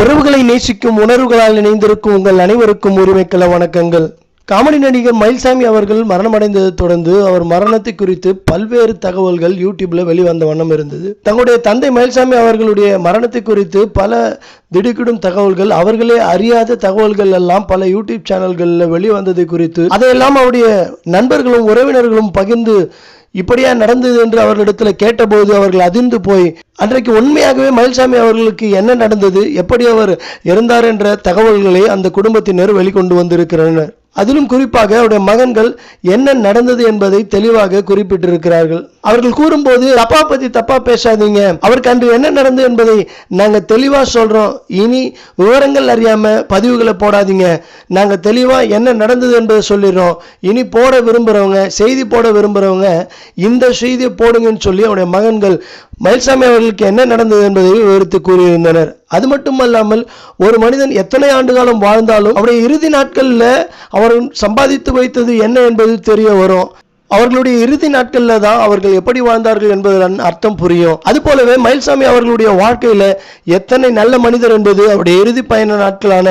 உறவுகளை நேசிக்கும் உணர்வுகளால் இணைந்திருக்கும் உங்கள் அனைவருக்கும் உரிமைக்கல வணக்கங்கள். காமெடி நடிகர் மயில்சாமி அவர்கள் மரணமடைந்ததை தொடர்ந்து அவர் மரணத்தை குறித்து பல்வேறு தகவல்கள் யூடியூப்ல வெளிவந்த வண்ணம் இருந்தது. தங்களுடைய தந்தை மயில்சாமி அவர்களுடைய மரணத்தை குறித்து பல திடுக்கிடும் தகவல்கள் அவர்களே அறியாத தகவல்கள் எல்லாம் பல யூடியூப் சேனல்களில் வெளிவந்தது குறித்து அதையெல்லாம் அவருடைய நண்பர்களும் உறவினர்களும் பகிர்ந்து இப்படியா நடந்தது என்று அவர்களிடத்தில் கேட்டபோது அவர்கள் அதிர்ந்து போய் அன்றைக்கு உண்மையாகவே மயில்சாமி அவர்களுக்கு என்ன நடந்தது எப்படி அவர் இறந்தார் என்ற தகவல்களை அந்த குடும்பத்தினர் வெளிக்கொண்டு வந்திருக்கிறனர். அதிலும் குறிப்பாக அவருடைய மகன்கள் என்ன நடந்தது என்பதை தெளிவாக குறிப்பிட்டிருக்கிறார்கள். அவர்கள் கூறும்போது அப்பா பத்தி தப்பா பேசாதீங்க. அவருக்கு அன்று என்ன நடந்தது என்பதை நாங்க தெளிவா சொல்றோம். இனி விவரங்கள் அறியாம பதிவுகளை போடாதீங்க. நாங்க தெளிவா என்ன நடந்தது என்பதை சொல்லிடுறோம். இனி போட விரும்புறவங்க செய்தி போட விரும்புறவங்க இந்த செய்தியை போடுங்கன்னு சொல்லி அவருடைய மகன்கள் மயில்சாமி அவர்களுக்கு என்ன நடந்தது என்பதை விவரித்து கூறியிருந்தனர். அது மட்டுமல்லாமல் ஒரு மனிதன் எத்தனை ஆண்டு காலம் வாழ்ந்தாலும் அவருடைய இறுதி நாட்களில் அவர் சம்பாதித்து வைத்தது என்ன என்பது தெரிய வரும். அவர்களுடைய இறுதி நாட்களில் தான் அவர்கள் எப்படி வாழ்ந்தார்கள் என்பதன் அர்த்தம் புரியும். அது போலவே மயில்சாமி அவர்களுடைய வாழ்க்கையில எத்தனை நல்ல மனிதர் என்பது அவருடைய இறுதி பயண நாட்களான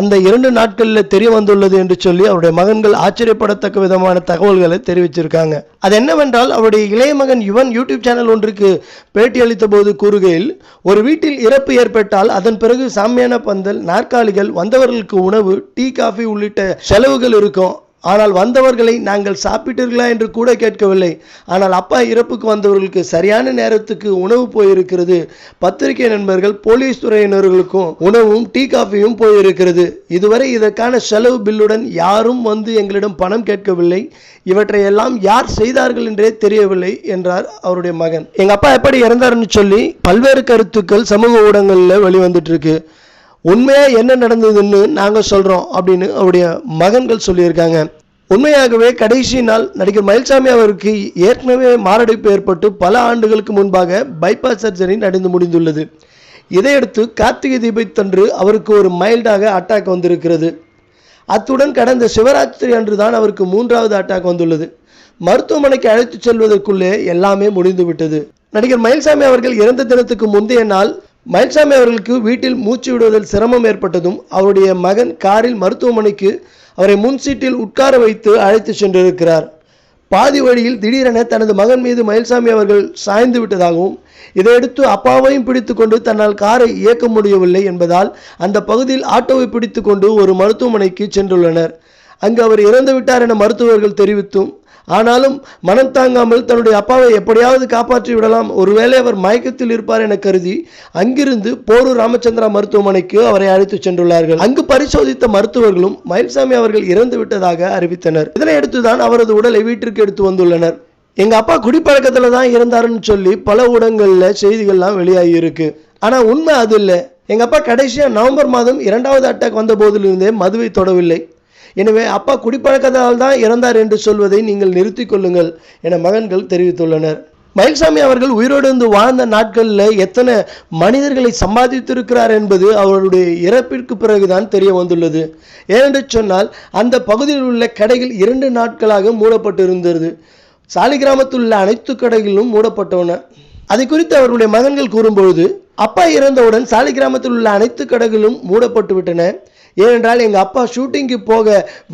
அந்த இரண்டு நாட்களில் தெரிய வந்துள்ளது என்று சொல்லி அவருடைய மகன்கள் ஆச்சரியப்படத்தக்க விதமான தகவல்களை தெரிவிச்சிருக்காங்க. அது என்னவென்றால் அவருடைய இளைய மகன் யுவன் யூடியூப் சேனல் ஒன்றுக்கு பேட்டி அளித்த போது கூறுகையில் ஒரு வீட்டில் இறப்பு ஏற்பட்டால் அதன் பிறகு சாமியான பந்தல் நாற்காலிகள் வந்தவர்களுக்கு உணவு டீ காஃபி உள்ளிட்ட செலவுகள் இருக்கும். ஆனால் வந்தவர்களை நாங்கள் சாப்பிட்டீர்களா என்று கூட கேட்கவில்லை. ஆனால் அப்பா இறப்புக்கு வந்தவர்களுக்கு சரியான நேரத்துக்கு உணவு போயிருக்கிறது. பத்திரிகை நண்பர்கள் போலீஸ் துறையினர்களுக்கும் உணவும் டீ காஃபியும் போயிருக்கிறது. இதுவரை இதற்கான செலவு பில்லுடன் யாரும் வந்து எங்களிடம் பணம் கேட்கவில்லை. இவற்றை எல்லாம் யார் செய்தார்கள் என்றே தெரியவில்லை என்றார் அவருடைய மகன். எங்க அப்பா எப்படி இறந்தாருன்னு சொல்லி பல்வேறு கருத்துக்கள் சமூக ஊடகங்களில் வெளிவந்துட்டு இருக்கு. உண்மையாக என்ன நடந்ததுன்னு நாங்கள் சொல்கிறோம் அப்படின்னு அவருடைய மகன்கள் சொல்லியிருக்காங்க. உண்மையாகவே கடைசி நாள் நடிகர் மயில்சாமி அவருக்கு ஏற்கனவே மாரடைப்பு ஏற்பட்டு பல ஆண்டுகளுக்கு முன்பாக பைபாஸ் சர்ஜரி நடந்து முடிந்துள்ளது. இதையடுத்து கார்த்திகை தீபத்தன்று அவருக்கு ஒரு மைல்டாக அட்டாக் வந்திருக்கிறது. அத்துடன் கடந்த சிவராத்திரி அன்று தான் அவருக்கு மூன்றாவது அட்டாக் வந்துள்ளது. மருத்துவமனைக்கு அழைத்துச் செல்வதற்குள்ளே எல்லாமே முடிந்து விட்டது நடிகர் மயில்சாமி அவர்கள் இறந்த தினத்துக்கு முந்தைய நாள் மயில்சாமி அவர்களுக்கு வீட்டில் மூச்சு விடுவதில் சிரமம் ஏற்பட்டதும் அவருடைய மகன் காரில் மருத்துவமனைக்கு அவரை முன் சீட்டில் உட்கார வைத்து அழைத்து சென்றிருக்கிறார். பாதி வழியில் திடீரென தனது மகன் மீது மயில்சாமி அவர்கள் சாய்ந்து விட்டதாகவும் இதையடுத்து அப்பாவையும் பிடித்துக்கொண்டு தன்னால் காரை இயக்க முடியவில்லை என்பதால் அந்த பகுதியில் ஆட்டோவை பிடித்துக்கொண்டு ஒரு மருத்துவமனைக்கு சென்றுள்ளனர். அங்கு அவர் இறந்து விட்டார் என மருத்துவர்கள் தெரிவித்தும் ஆனாலும் மனம் தாங்காமல் தன்னுடைய அப்பாவை எப்படியாவது காப்பாற்றி விடலாம். ஒருவேளை அவர் மயக்கத்தில் இருப்பார் என கருதி அங்கிருந்து போரூர் ராமச்சந்திரா மருத்துவமனைக்கு அவரை அழைத்துச் சென்றுள்ளார்கள். அங்கு பரிசோதித்த மருத்துவர்களும் மயில்சாமி அவர்கள் இறந்து விட்டதாக அறிவித்தனர். இதனையடுத்துதான் அவரது உடலை வீட்டிற்கு எடுத்து வந்துள்ளனர். எங்க அப்பா குடிப்பழக்கத்துல தான் இருந்தாருன்னு சொல்லி பல ஊடகங்கள்ல செய்திகள்லாம் வெளியாகி இருக்கு. ஆனா உண்மை அது இல்லை. எங்க அப்பா கடைசியா நவம்பர் மாதம் இரண்டாவது அட்டாக் வந்த போதிலிருந்தே மதுவை தொடவில்லை. எனவே அப்பா குடிப்பழக்கத்தால் தான் இறந்தார் என்று சொல்வதை நீங்கள் நிறுத்திக் கொள்ளுங்கள் என மகன்கள் தெரிவித்துள்ளனர். மயில்சாமி அவர்கள் உயிரோடு இருந்து வாழ்ந்த நாட்களில் எத்தனை மனிதர்களை சம்பாதித்திருக்கிறார் என்பது அவருடைய இறப்பிற்கு பிறகுதான் தெரிய வந்துள்ளது. ஏனென்று சொன்னால் அந்த பகுதியில் உள்ள கடைகள் இரண்டு நாட்களாக மூடப்பட்டிருந்தது. சாலிகிராமத்தில் உள்ள அனைத்து கடைகளும் மூடப்பட்டன. அதை குறித்து அவருடைய மகன்கள் கூறும்பொழுது அப்பா இறந்தவுடன் சாலிகிராமத்தில் உள்ள அனைத்து கடைகளும் மூடப்பட்டு விட்டன ஏனென்றால் எங்கள் அப்பா ஷூட்டிங்க்கு போக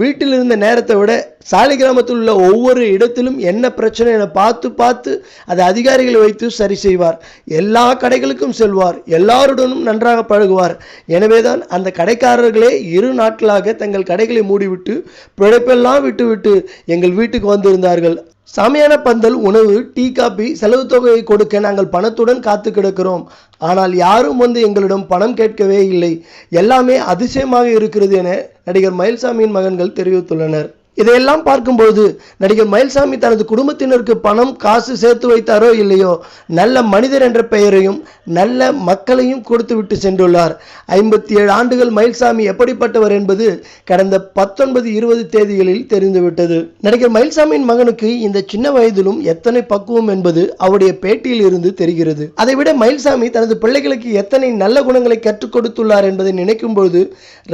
வீட்டில் இருந்த நேரத்தை விட சாலிகிராமத்தில் உள்ள ஒவ்வொரு இடத்திலும் என்ன பிரச்சனை என பார்த்து பார்த்து அதை அதிகாரிகளை வைத்து சரி செய்வார். எல்லா கடைகளுக்கும் செல்வார். எல்லாருடனும் நன்றாக பழகுவார். எனவே தான் அந்த கடைக்காரர்களே இரு நாட்களாக தங்கள் கடைகளை மூடிவிட்டு பிழைப்பெல்லாம் விட்டுவிட்டு எங்கள் வீட்டுக்கு வந்திருந்தார்கள். சாமியான பந்தல் உணவு டீ காபி செலவு தொகையை கொடுக்க நாங்கள் பணத்துடன் காத்து கிடக்கிறோம். ஆனால் யாரும் வந்து எங்களிடம் பணம் கேட்கவே இல்லை. எல்லாமே அதிசயமாக இருக்கிறது என நடிகர் மயில்சாமியின் மகன்கள் தெரிவித்துள்ளனர். இதையெல்லாம் பார்க்கும்போது நடிகர் மயில்சாமி தனது குடும்பத்தினருக்கு பணம் காசு சேர்த்து வைத்தாரோ இல்லையோ நல்ல மனிதர் என்ற பெயரையும் நல்ல மக்களையும் கொடுத்து விட்டு சென்றுள்ளார். ஐம்பத்தி ஏழு ஆண்டுகள் மயில்சாமி எப்படிப்பட்டவர் என்பது கடந்த பத்தொன்பது இருபது தேதிகளில் தெரிந்துவிட்டது. நடிகர் மயில்சாமியின் மகனுக்கு இந்த சின்ன வயதிலும் எத்தனை பக்குவம் என்பது அவருடைய பேட்டியில் இருந்து தெரிகிறது. அதைவிட மயில்சாமி தனது பிள்ளைகளுக்கு எத்தனை நல்ல குணங்களை கற்றுக் கொடுத்துள்ளார் என்பதை நினைக்கும் பொழுது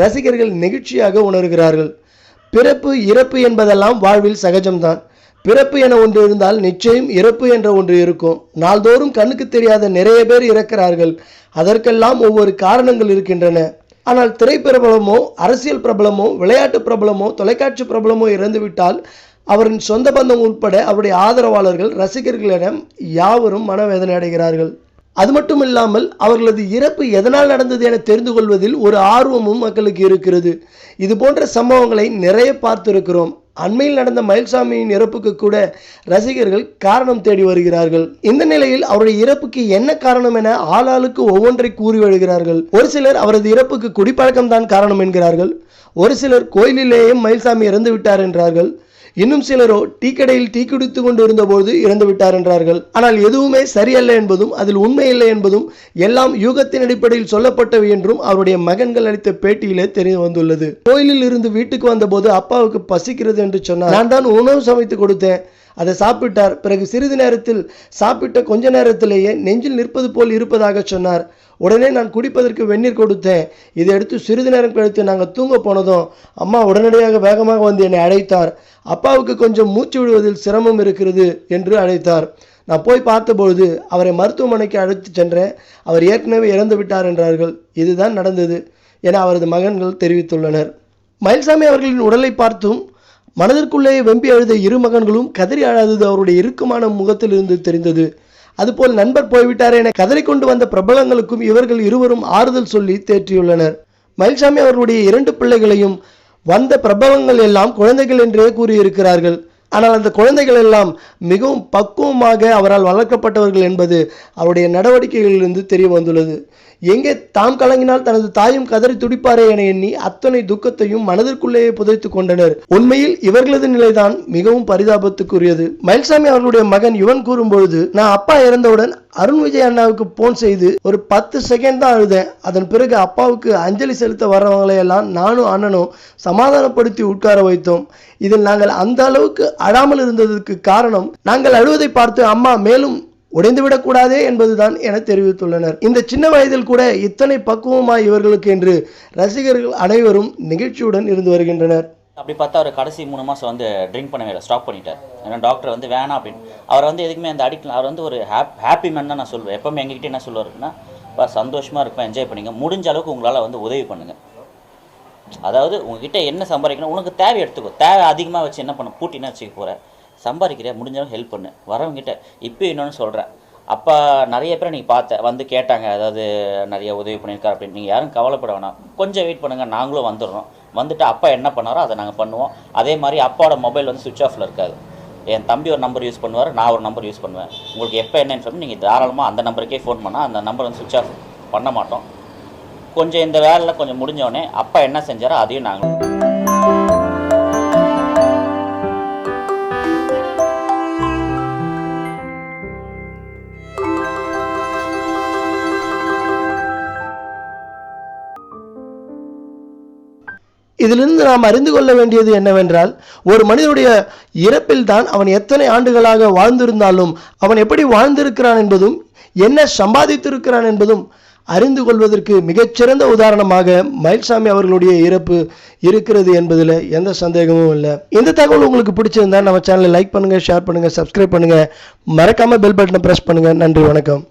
ரசிகர்கள் நெகிழ்ச்சியாக உணர்கிறார்கள். பிறப்பு இறப்பு என்பதெல்லாம் வாழ்வில் சகஜம்தான். பிறப்பு என ஒன்று இருந்தால் நிச்சயம் இறப்பு என்ற ஒன்று இருக்கும். நாள்தோறும் கண்ணுக்கு தெரியாத நிறைய பேர் இறக்கிறார்கள். அதற்கெல்லாம் ஒவ்வொரு காரணங்கள் இருக்கின்றன. ஆனால் திரைப்பிரபலமோ அரசியல் பிரபலமோ விளையாட்டு பிரபலமோ தொலைக்காட்சி பிரபலமோ இறந்துவிட்டால் அவரின் சொந்த பந்தம் உட்பட அவருடைய ஆதரவாளர்கள் ரசிகர்களிடம் யாவரும் மனவேதனை அடைகிறார்கள். அது மட்டும் இல்லாமல் அவர்களது இறப்பு எதனால் நடந்தது என தெரிந்து கொள்வதில் ஒரு ஆர்வமும் மக்களுக்கு இருக்கிறது. இது போன்ற சம்பவங்களை நிறைய பார்த்திருக்கிறோம். அண்மையில் நடந்த மயில்சாமியின் இறப்புக்கு கூட ரசிகர்கள் காரணம் தேடி வருகிறார்கள். இந்த நிலையில் அவருடைய இறப்புக்கு என்ன காரணம் என ஆளாளுக்கு ஒவ்வொன்றை கூறி வருகிறார்கள். ஒரு சிலர் அவரது இறப்புக்கு குடிப்பழக்கம் தான் காரணம் என்கிறார்கள். ஒரு சிலர் கோயிலிலேயே மயில்சாமி இறந்து விட்டார் என்றார்கள். இன்னும் சிலரோ டீ கடையில் டீ குடித்து கொண்டு இருந்தபோது இறந்து விட்டார் என்றார்கள். ஆனால் எதுவுமே சரியல்ல என்பதும் அதில் உண்மை இல்லை என்பதும் எல்லாம் யூகத்தின் அடிப்படையில் சொல்லப்பட்டவை என்றும் அவருடைய மகன்கள் அளித்த பேட்டியிலே தெரிய வந்துள்ளது. கோயிலில் இருந்து வீட்டுக்கு வந்தபோது அப்பாவுக்கு பசிக்கிறது என்று சொன்னார். நான் தான் உணவு சமைத்து கொடுத்தேன். அதை சாப்பிட்டார். பிறகு சிறிது நேரத்தில் சாப்பிட்ட கொஞ்ச நேரத்திலேயே நெஞ்சில் நிற்பது போல் இருப்பதாக சொன்னார். உடனே நான் குடிப்பதற்கு வெந்நீர் கொடுத்தேன். இதை எடுத்து சிறிது நேரம் கழித்து நாங்கள் தூங்க போனதும் அம்மா உடனடியாக வேகமாக வந்து என்னை அழைத்தார். அப்பாவுக்கு கொஞ்சம் மூச்சு விடுவதில் சிரமம் இருக்கிறது என்று அழைத்தார். நான் போய் பார்த்தபொழுது அவரை மருத்துவமனைக்கு அழைத்து சென்றேன். அவர் ஏற்கனவே இறந்து விட்டார் என்றார்கள். இதுதான் நடந்தது என அவரது மகன்கள் தெரிவித்துள்ளனர். மயில்சாமி அவர்களின் உடலை பார்த்தும் மனதிற்குள்ளே வெம்பி அழுத இரு மகன்களும் கதறி அழாதது அவருடைய இறுக்கமான முகத்திலிருந்து தெரிந்தது. அதுபோல் நண்பர் போய்விட்டார் என கதறிக்கொண்டு வந்த பிரபலங்களுக்கும் இவர்கள் இருவரும் ஆறுதல் சொல்லி தேற்றியுள்ளனர். மயில்சாமி அவர்களுடைய இரண்டு பிள்ளைகளையும் வந்த பிரபலங்கள் எல்லாம் குழந்தைகள் என்றே கூறியிருக்கிறார்கள். ஆனால் அந்த குழந்தைகள் எல்லாம் மிகவும் பக்குவமாக அவரால் வளர்க்கப்பட்டவர்கள் என்பது அவருடைய நடவடிக்கைகளிலிருந்து தெரிய வந்துள்ளது. எங்கே தாம் கலங்கினால் தனது தாயும் கதறி துடிப்பாரே என எண்ணி அத்தனை துக்கத்தையும் மனதிற்குள்ளேயே புதைத்து கொண்டனர். உண்மையில் இவர்களது நிலைதான் மிகவும் பரிதாபத்துக்குரியது. மயில்சாமி அவர்களுடைய மகன் யுவன் கூறும்பொழுது நான் அப்பா இறந்தவுடன் அருண் விஜய் அண்ணாவுக்கு போன் செய்து ஒரு பத்து செகண்ட் தான் அழுதேன். அதன் பிறகு அப்பாவுக்கு அஞ்சலி செலுத்த வர்றவங்களையெல்லாம் நானும் அண்ணனும் சமாதானப்படுத்தி உட்கார வைத்தோம். இதில் நாங்கள் அந்த அளவுக்கு அழாமல் இருந்ததற்கு காரணம் நாங்கள் அழுவதை பார்த்து அம்மா மேலும் உடைந்துவிடக்கூடாதே என்பதுதான் என தெரிவித்துள்ளனர். இந்த சின்ன வயதில் கூட இத்தனை பக்குவமாய் இவர்களுக்கு என்று ரசிகர்கள் அனைவரும் நிகழ்ச்சியுடன் இருந்து வருகின்றனர். அப்படி பார்த்தா அவர் கடைசி மூணு மாதம் வந்து ட்ரிங்க் பண்ணவே ஸ்டாப் பண்ணிட்டார். ஏன்னா டாக்டர் வந்து வேணாம் அப்படின்னு. அவர் வந்து எதுக்குமே அந்த அடிக்ட் அவர் வந்து ஒரு ஹாப் ஹாப்பி மேன் தான் நான் சொல்லுவேன் எப்பவுமே எங்ககிட்ட என்ன சொல்லுவாருன்னா இப்போ சந்தோஷமாக இருப்பேன் என்ஜாய் பண்ணுங்க முடிஞ்ச அளவுக்கு உங்களால் வந்து உதவி பண்ணுங்கள் அதாவது உங்ககிட்ட என்ன சம்பாதிக்கணும் உனக்கு தேவை எடுத்துக்கோ. தேவை அதிகமாக வச்சு என்ன பண்ண பூட்டினா வச்சுக்க போகிறேன் சம்பாதிக்கிறியா முடிஞ்ச ஹெல்ப் பண்ணு. வரவங்கிட்ட இப்போ இன்னொன்று சொல்கிறேன் அப்போ நிறைய பேரை நீங்கள் பார்த்த வந்து கேட்டாங்க அதாவது நிறைய உதவி பண்ணியிருக்காரு அப்படின்னு. நீங்கள் யாரும் கவலைப்பட வேணாம். கொஞ்சம் வெயிட் பண்ணுங்கள் நாங்களும் வந்துடுறோம். வந்துட்டு அப்பா என்ன பண்ணாரோ அதை நாங்கள் பண்ணுவோம். அதே மாதிரி அப்பாவோட மொபைல் வந்து சுவிட்ச் ஆஃபில் இருக்காது. என் தம்பி ஒரு நம்பர் யூஸ் பண்ணுவார் நான் ஒரு நம்பர் யூஸ் பண்ணுவேன். உங்களுக்கு எப்போ என்ன இன்ஃபர்மேஷன் நீங்கள் தாராளமாக அந்த நம்பருக்கே ஃபோன் பண்ணால் அந்த நம்பர் வந்து சுவிட்ச் ஆஃப் பண்ண மாட்டோம். கொஞ்சம் இந்த வேலையில் கொஞ்சம் முடிஞ்சோடனே அப்பா என்ன செஞ்சாரோ அதையும் நாங்கள் இதிலிருந்து நாம் அறிந்து கொள்ள வேண்டியது என்னவென்றால் ஒரு மனிதனுடைய இறப்பில் தான் அவன் எத்தனை ஆண்டுகளாக வாழ்ந்திருந்தாலும் அவன் எப்படி வாழ்ந்திருக்கிறான் என்பதும் என்ன சம்பாதித்திருக்கிறான் என்பதும் அறிந்து கொள்வதற்கு மிகச்சிறந்த உதாரணமாக மயில்சாமி அவர்களுடைய இறப்பு இருக்கிறது என்பதில் எந்த சந்தேகமும் இல்லை. இந்த தகவல் உங்களுக்கு பிடிச்சிருந்தா நம்ம சேனலை லைக் பண்ணுங்கள் ஷேர் பண்ணுங்கள் சப்ஸ்கிரைப் பண்ணுங்கள் மறக்காமல் பெல் பட்டனை பிரஸ் பண்ணுங்கள் நன்றி வணக்கம்.